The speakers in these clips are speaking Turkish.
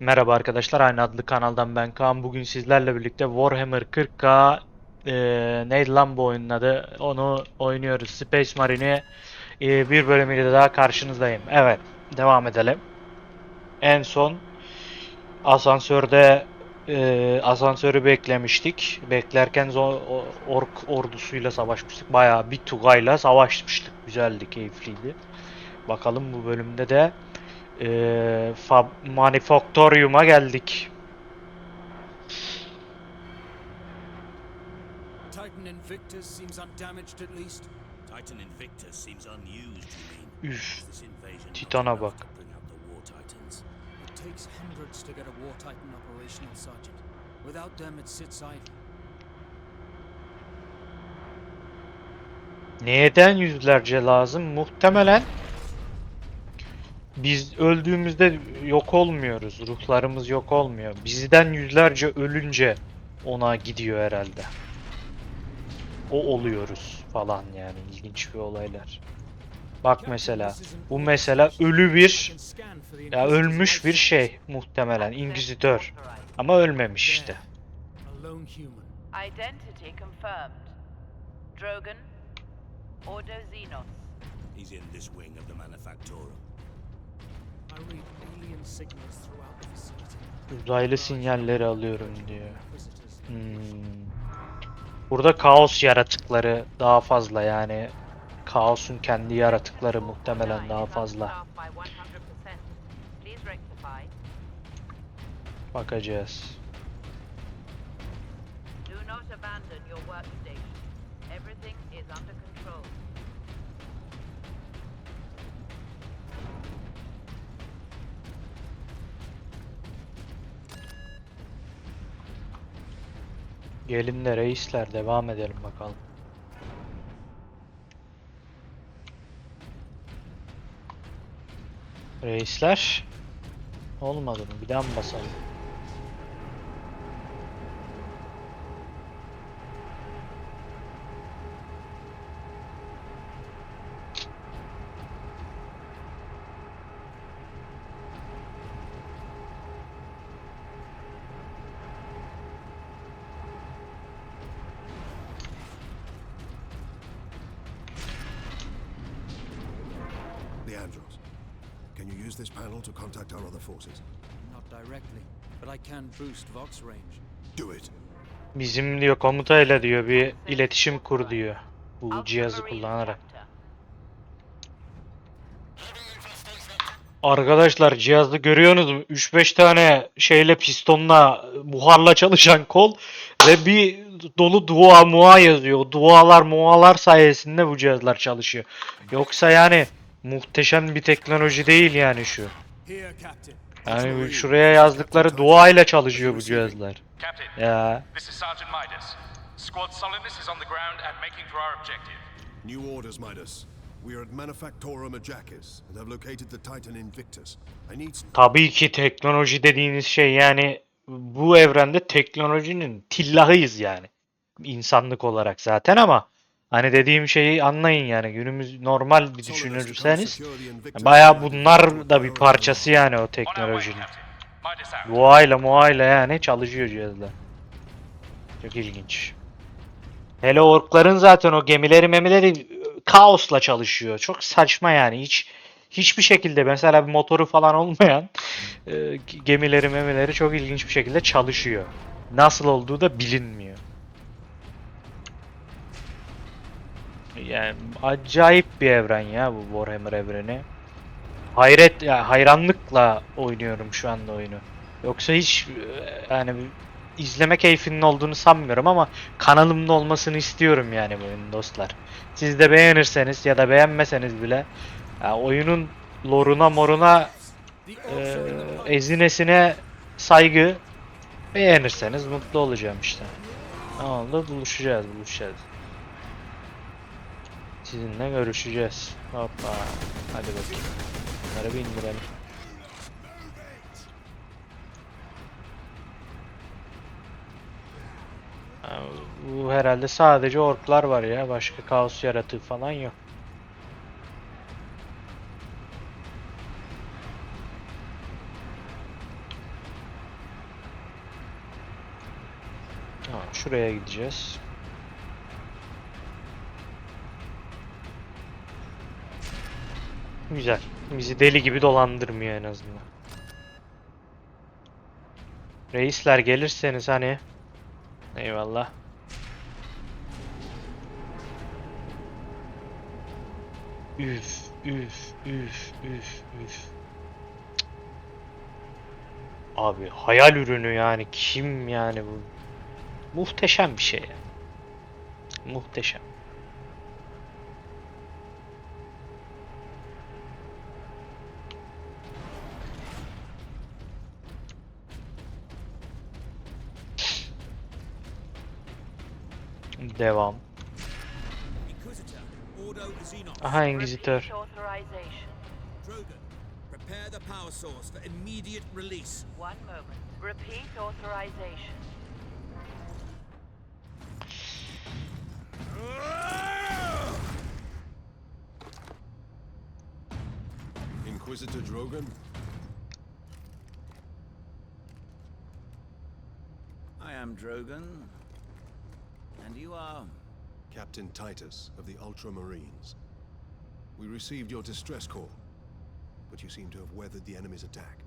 Merhaba arkadaşlar, aynı adlı kanaldan ben Kaan. Bugün sizlerle birlikte Warhammer 40K eee neydi lan bu oyunun adı? Onu oynuyoruz. Space Marine'i eee, bir bölümüyle daha karşınızdayım. Evet, devam edelim. En son asansörde eee, asansörü beklemiştik. Beklerken ork ordusuyla savaşmıştık. Bayağı bir Tugay'la savaşmıştık. Güzeldi, keyifliydi. Bakalım bu bölümde de eee Fab Manufactorium'a geldik. Titan Invictus seems undamaged at least. Titan Invictus seems unused, you mean? Üf. Titana bak. It takes hundreds to get a War Titan operational, Sergeant. Without them, it sits idle. Neden yüzlerce lazım? Muhtemelen biz öldüğümüzde yok olmuyoruz. Ruhlarımız yok olmuyor. Bizden yüzlerce ölünce ona gidiyor herhalde. O oluyoruz falan yani ilginç bir olaylar. Bak mesela bu mesela ölü bir ya ölmüş bir şey muhtemelen İngizitör ama ölmemiş işte. Identity confirmed. Drogon, Ordo Xenos. He's in this wing of the Manufactorum. Uzaylı sinyalleri alıyorum diyor. Hmm. Burada kaos yaratıkları daha fazla yani. Kaosun kendi yaratıkları muhtemelen daha fazla. Bakacağız. Do not abandon your workstation. Everything is under control. Gelin de reisler devam edelim bakalım. Reisler olmadı mı? Bir daha mı basalım? Leandros, can you use this panel to contact our other forces? Not directly, but I can boost Vox range. Do it. Bizim diyor komutayla diyor bir iletişim kur diyor. Bu cihazı kullanarak. Arkadaşlar cihazda görüyorsunuz mu? 3-5 tane şeyle pistonla buharla çalışan kol ve bir dolu dua mua yazıyor. Dualar mualar sayesinde bu cihazlar çalışıyor. Yoksa yani muhteşem bir teknoloji değil yani şu. Here, Captain. Yani şuraya yazdıkları duayla çalışıyor bu cihazlar. Ya. Squad Solidus is on the ground and making for our objective. New orders, Midas. We are at Manufactorum Ajakis and have located the Titan Invictus. I need... tabii ki teknoloji dediğiniz şey yani bu evrende teknolojinin tillahıyız yani. İnsanlık olarak zaten ama hani dediğim şeyi anlayın yani günümüz normal bir düşünürseniz baya bunlar da bir parçası yani o teknolojinin. Duayla muayla yani çalışıyor cihazlar. Çok ilginç. Hele orkların zaten o gemileri memileri kaosla çalışıyor. Çok saçma yani. Hiç hiçbir şekilde mesela bir motoru falan olmayan e, gemileri memileri çok ilginç bir şekilde çalışıyor. Nasıl olduğu da bilinmiyor. Yani acayip bir evren ya bu Warhammer evreni. Hayret ya hayranlıkla oynuyorum şu anda oyunu. Yoksa hiç yani izleme keyfinin olduğunu sanmıyorum ama kanalımda olmasını istiyorum yani bu oyunun dostlar. Siz de beğenirseniz ya da beğenmeseniz bile ya oyunun loruna moruna e, ezinesine saygı beğenirseniz mutlu olacağım işte. Ne oldu? Buluşacağız, buluşacağız. Sizinle görüşeceğiz. Hoppa. Hadi bakayım. Bunları bir indirelim. Bu herhalde sadece orklar var ya. Başka kaos yaratığı falan yok. Tamam şuraya gideceğiz. Güzel. Bizi deli gibi dolandırmıyor en azından. Reisler gelirseniz hani. Eyvallah. Üf, üf, üf, üf, üf. Abi hayal ürünü yani kim yani bu? Muhteşem bir şey ya. Muhteşem. Devam. Inquisitor, Ordo Aha Engizitör. Repeat authorization. Drogon, prepare the power source for immediate release. One moment. Repeat authorization. Inquisitor Drogon? I am Drogon. And you are. Captain Titus of the Ultramarines. We received your distress call, but you seem to have weathered the enemy's attack.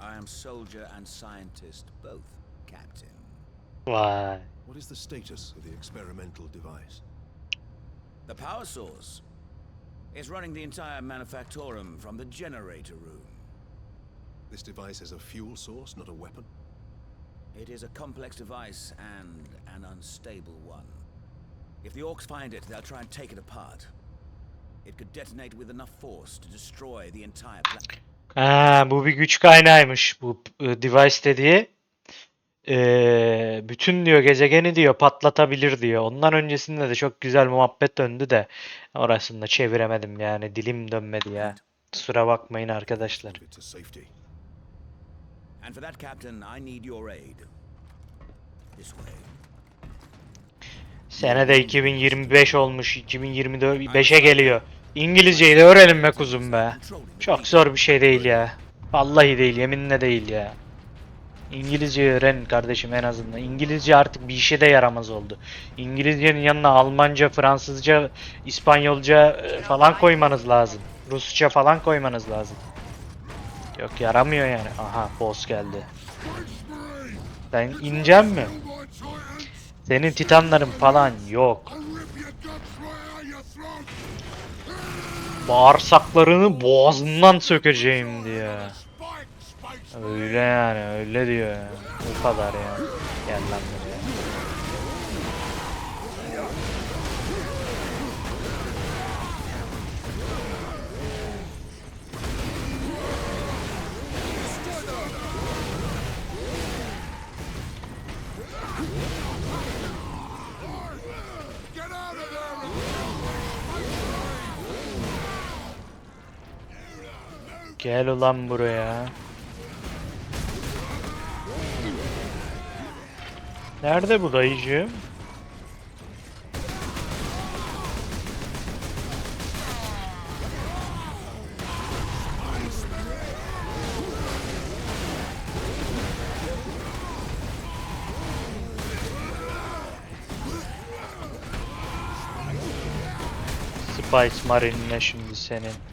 I am soldier and scientist, both, Captain. Vay. What is the status of the experimental device? The power source is running the entire manufactorum from the generator room. This device is a fuel source, not a weapon? It is a complex device and an unstable one. If the orcs find it, they'll try and take it apart. It could detonate with enough force to destroy the entire planet. Ha, bu bir güç kaynağıymış bu e, device dediği. Ee, bütün diyor gezegeni diyor patlatabilir diyor. Ondan öncesinde de çok güzel muhabbet döndü de orasını da çeviremedim yani dilim dönmedi ya. Kusura bakmayın arkadaşlar. Move it to safety. And for that, Captain, I need your aid. This way. Senede 2025 olmuş, 2025'e geliyor. İngilizceyi de öğrenin be kuzum be. Çok zor bir şey değil ya. Vallahi değil, yeminle değil ya. İngilizce öğren kardeşim en azından. İngilizce artık bir işe de yaramaz oldu. İngilizcenin yanına Almanca, Fransızca, İspanyolca e, falan koymanız lazım. Rusça falan koymanız lazım. Yok yaramıyor yani. Aha boss geldi. Sen ineceksin mi? Senin titanların falan yok. Bağırsaklarını boğazından sökeceğim diye. Öyle yani öyle diyor. O kadar ya. Gel lan buraya. Gel ulan buraya. Nerede bu dayıcığım? Spice Marine'le şimdi senin.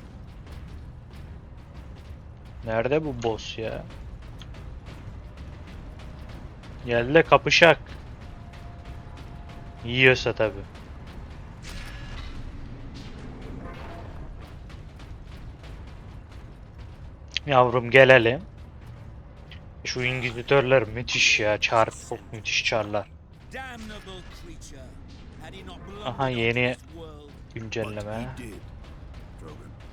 Nerede bu boss ya? Gel de kapışak. Yiyorsa tabi. Yavrum gelelim. Şu İngilizler müthiş ya. Çar çok müthiş çarlar. Aha, yeni- Güncelleme.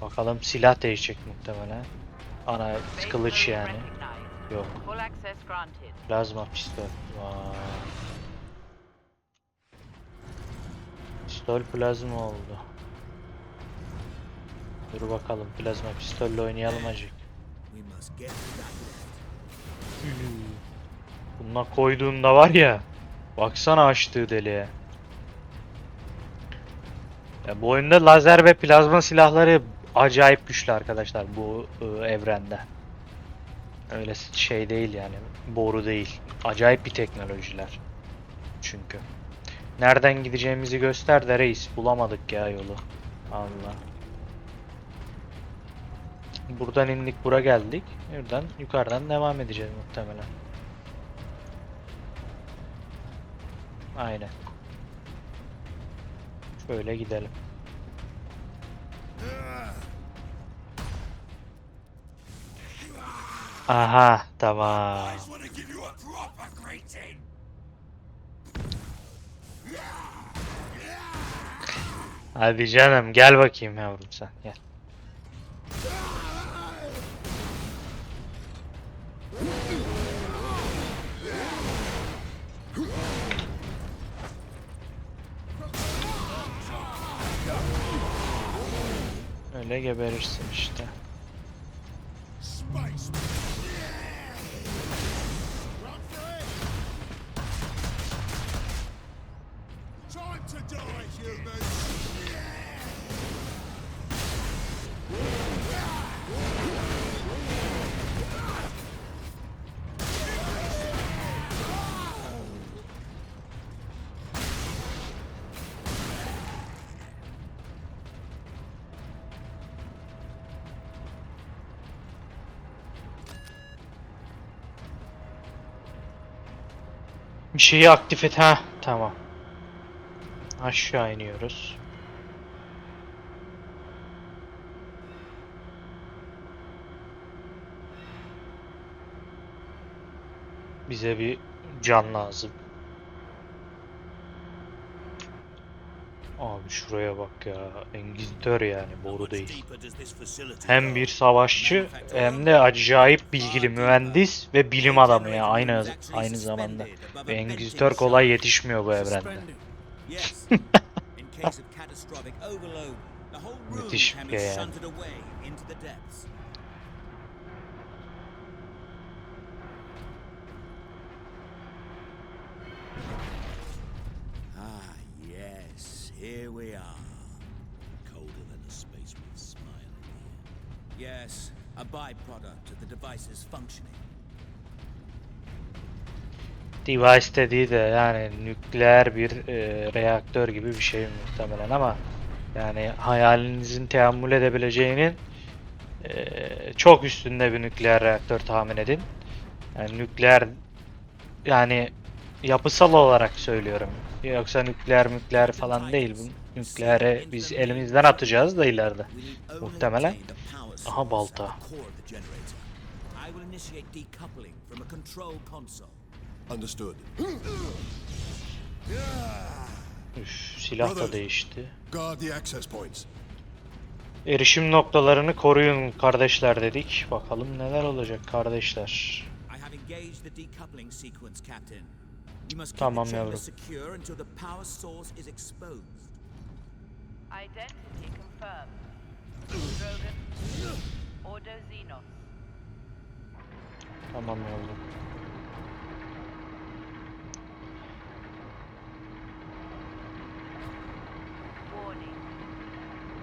Bakalım silah değişecek muhtemelen. Ana kılıç yani. Yok. Plazma pistol. Vay. Pistol plazma oldu. Dur bakalım plazma pistolle oynayalım acık. Bununla koyduğunda var ya. Baksana açtığı deliğe. Ya bu oyunda lazer ve plazma silahları acayip güçlü arkadaşlar bu e, evrende. Öyle şey değil yani. Boru değil. Acayip bir teknolojiler. Çünkü. Nereden gideceğimizi göster de reis. Bulamadık ya yolu. Allah. Buradan indik, bura geldik. Buradan yukarıdan devam edeceğiz muhtemelen. Aynen. Şöyle gidelim. Aha, tamam. Hadi canım gel bakayım yavrum sen gel. Öyle geberirsin işte. Bir şeyi aktif et ha. Tamam. Aşağı iniyoruz. Bize bir can lazım. Abi şuraya bak ya. Engizitör yani boru değil. Hem bir savaşçı hem de acayip bilgili mühendis ve bilim adamı ya aynı aynı zamanda. Ve Engizitör kolay yetişmiyor bu evrende. Brendan. Yes. In byproduct of the device's functioning. Device dediği de yani nükleer bir e, reaktör gibi bir şey muhtemelen ama yani hayalinizin teamül edebileceğinin e, çok üstünde bir nükleer reaktör tahmin edin. Yani nükleer yani yapısal olarak söylüyorum. Yoksa nükleer nükleer falan değil. Bu nükleeri biz elimizden atacağız da ileride. Muhtemelen. Aha, balta. Understood. Üf, silah da değişti. Erişim noktalarını koruyun kardeşler dedik. Bakalım neler olacak kardeşler. Tamam yavrum. Identity confirmed. Drogon. Ordo Xenos. Tamam oğlum. Warning.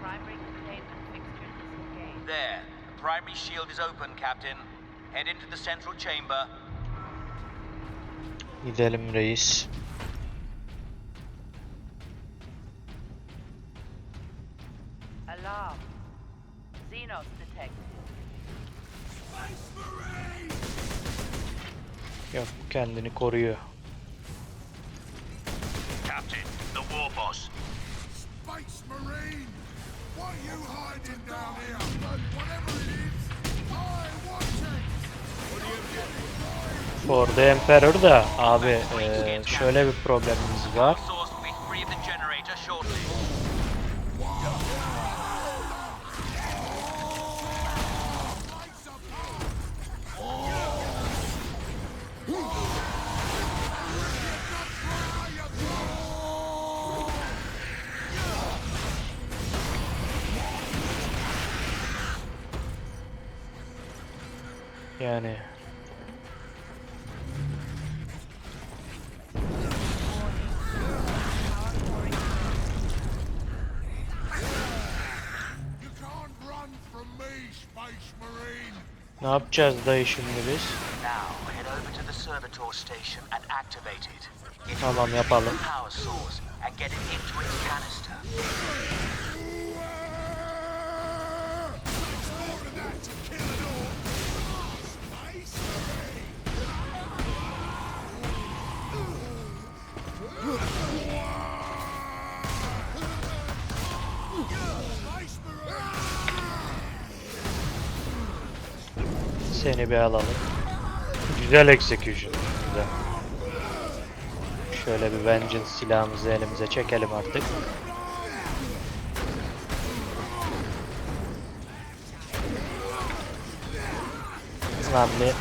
Primary containment fixture disengaged. There. The primary shield is open, Captain. Head into the central chamber. Gidelim reis. Alarm. Xenos detected. Yok kendini koruyor. Captain, the war boss. Space Marine! What are you hiding down here? Whatever it is, I want it! For the Emperor da abi eee, şöyle bir problemimiz var. Yani You can't run from me, Space Marine! Ne yapacağız dayı şimdi biz? Now, head Seni bir alalım. Güzel execution. Güzel. Şöyle bir vengeance silahımızı elimize çekelim artık. Lan bir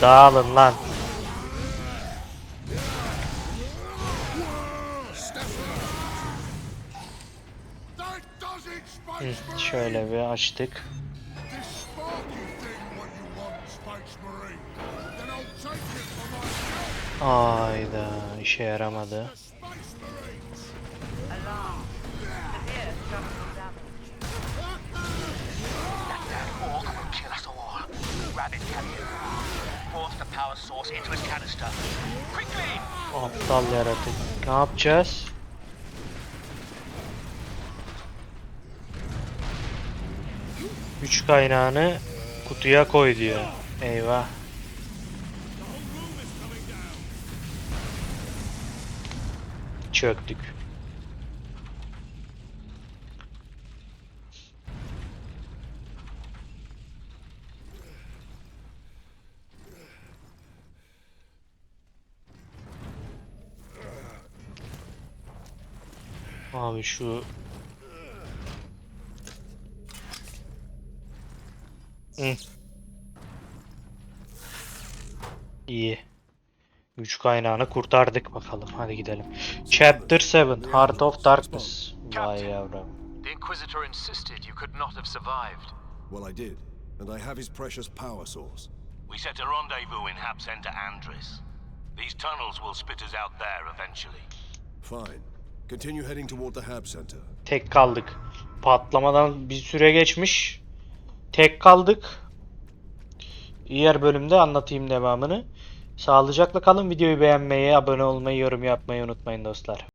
dağılın lan. Power source into its canister. Quickly! Aptal yaratık. Ne yapacağız? Güç kaynağını kutuya koy diyor. Eyvah. Çöktük. Abi şu Hı. İyi. Güç kaynağını kurtardık bakalım. Hadi gidelim. Chapter 7 Heart of Darkness. Vay yavrum. The Inquisitor insisted you could not have survived. Well, I did, and I have his precious power source. We set a rendezvous in Hab Center Andres. These tunnels will spit us out there eventually. Fine. Continue heading toward the Hab Center. Tek kaldık. Patlamadan bir süre geçmiş. Tek kaldık. Diğer bölümde anlatayım devamını. Sağlıcakla kalın. Videoyu beğenmeyi, abone olmayı, yorum yapmayı unutmayın dostlar.